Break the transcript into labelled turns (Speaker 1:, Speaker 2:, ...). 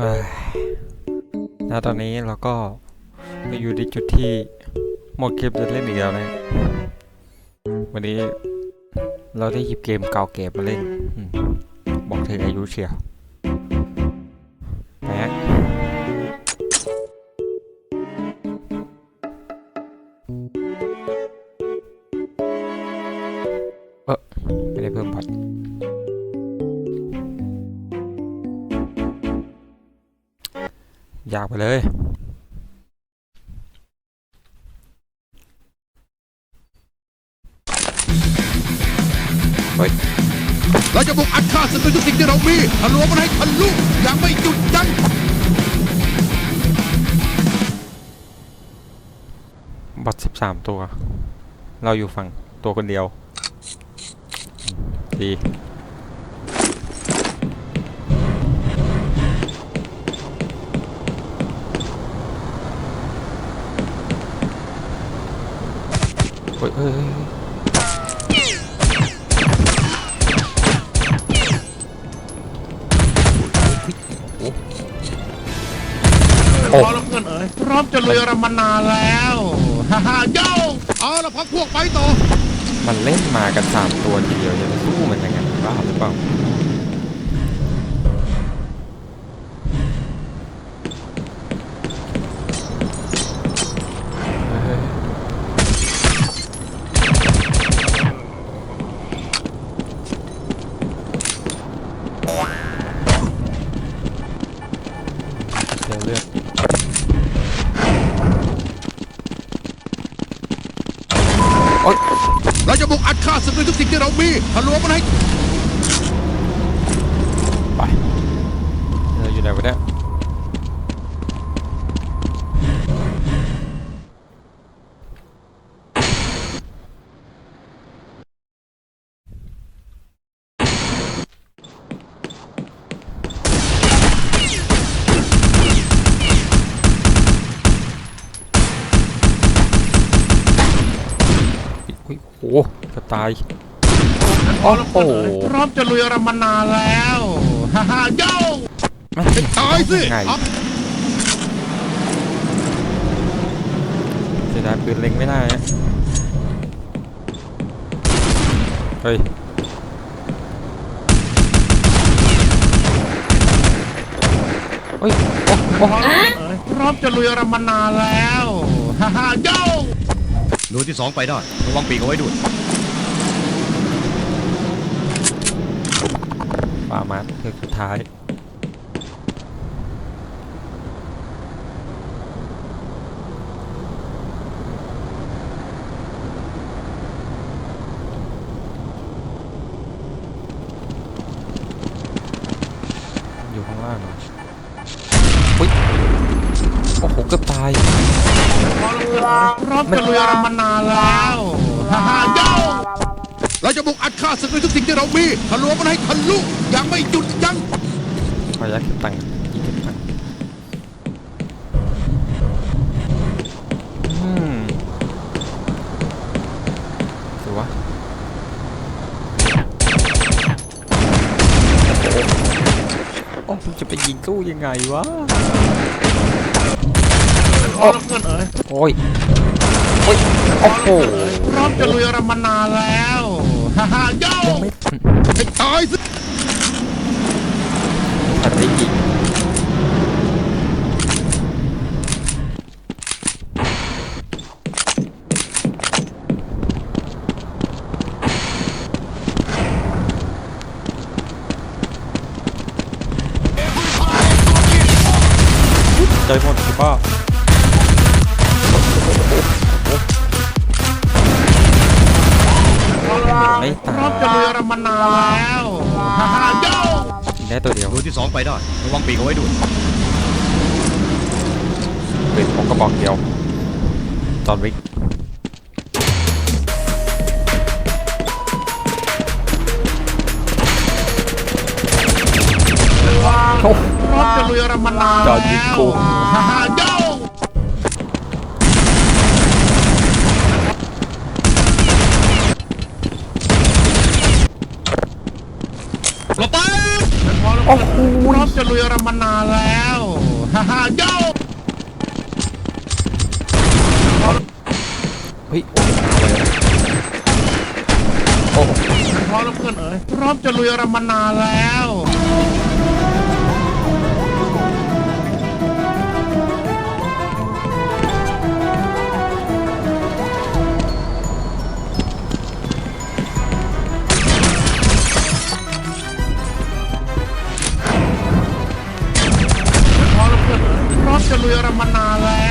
Speaker 1: เฮ้ยแล้วตอนนี้เราก็มาอยู่ในจุดที่หมดเกมจะเล่นอีกแล้วนะวันนี้เราได้หยิบเกมเก่าเก็บมาเล่น บอกถึงอายุเชียวแม็กเออไม่ได้เพิ่มพอด ยากไปเลย
Speaker 2: เราจะบุกอัดฆ่าศึกด้วยทุกสิ่งที่เรามีทะลวงมันให้ทะลุอย่างไม่หยุดยั้ง
Speaker 1: บอทสิบสามตัว เราอยู่ฝั่งตัวคนเดียวอืมดี เฮ้ยเฮ้ยเฮ้ยเฮ้ย
Speaker 2: พอแล้วเพื่อนเอ๋ยพร้อมจะลุยรำมานานแล้วฮ่าฮ่าโย่เอาละพักพวกไปต่อ
Speaker 1: มันเล่นมากันสามตัวทีเดียวจะไปสู้มันยังไงบ้าหรือเปล่า เดี๋ยวเลือก
Speaker 2: เราจะบุกอัดฆ่าศึกด้วยทุกสิ่งที่เรามีทะลวงมันให้
Speaker 1: ไปเราอยู่ไหนวะเนี่ย อุ้ยโอ้โห จะตายโอ้โห
Speaker 2: พร้อมจะลุยรำมานานแล้วฮ่าฮ่าโย่
Speaker 1: ไม่
Speaker 2: ตายสิ
Speaker 1: ไง
Speaker 2: เอา
Speaker 1: เสียดายปืนเล็งไม่ได้ฮะเฮ้ยเฮ้ยโอ้โอ้
Speaker 2: พร้อมจะลุยรำมานานแล้วฮ่าฮ่าโย่หน่วยที่สองไปได้ระวังปีกเอาไว้ด้วย
Speaker 1: ปา มาเพื่อสุดท้าย อยู่ข้างล่างเหรออุ้ยโอ้โหเกือบตาย
Speaker 2: พร้อมจะลุยรำมานานแล้วฮ่าฮ่าโย่ เราจะบุกอัดฆ่าศึกด้วยทุกสิ่งที่เรามีทะลวงมันให้ทะลุอย่างไม่หยุดยั้ง
Speaker 1: ขออนุญาตเก็บตังค์อีกเก็บตังค์อืมสิวะโอ้ผมจะไปยิงสู้ยังไงวะ
Speaker 2: พร้อมเพื่อนเอ๋ย
Speaker 1: โอ้ย โอ้ย โอ้โห
Speaker 2: พร้อมจะลุยรำมานานแล้ว ฮ่าฮ่าโย่
Speaker 1: ยังไม่
Speaker 2: ให้ตายสิ
Speaker 1: ทันได้ยิงใจหมดสิป้า
Speaker 2: รำมานานแล้วฮ่าฮ่าโย่
Speaker 1: ยิงได้ตัวเดียว
Speaker 2: หน่วยที่สองไปได้ระวังปีกเอาไว้ด้วย
Speaker 1: เป็นของกระบอกเดียว ตอนวิกโอ้
Speaker 2: พร้อมจะลุยรำมานาน
Speaker 1: จอดยิงกู
Speaker 2: ฮ่าฮ่าโย่เราไป
Speaker 1: โอ้โห
Speaker 2: พร้อมจะลุยรำมานานแล้วฮ่าฮ่าโย่
Speaker 1: เฮ้ยโอ้โห
Speaker 2: พร้อมแล้วเพื่อนเอ๋ยพร้อมจะลุยรมานานแล้ว ลุยอะไรมานาแล้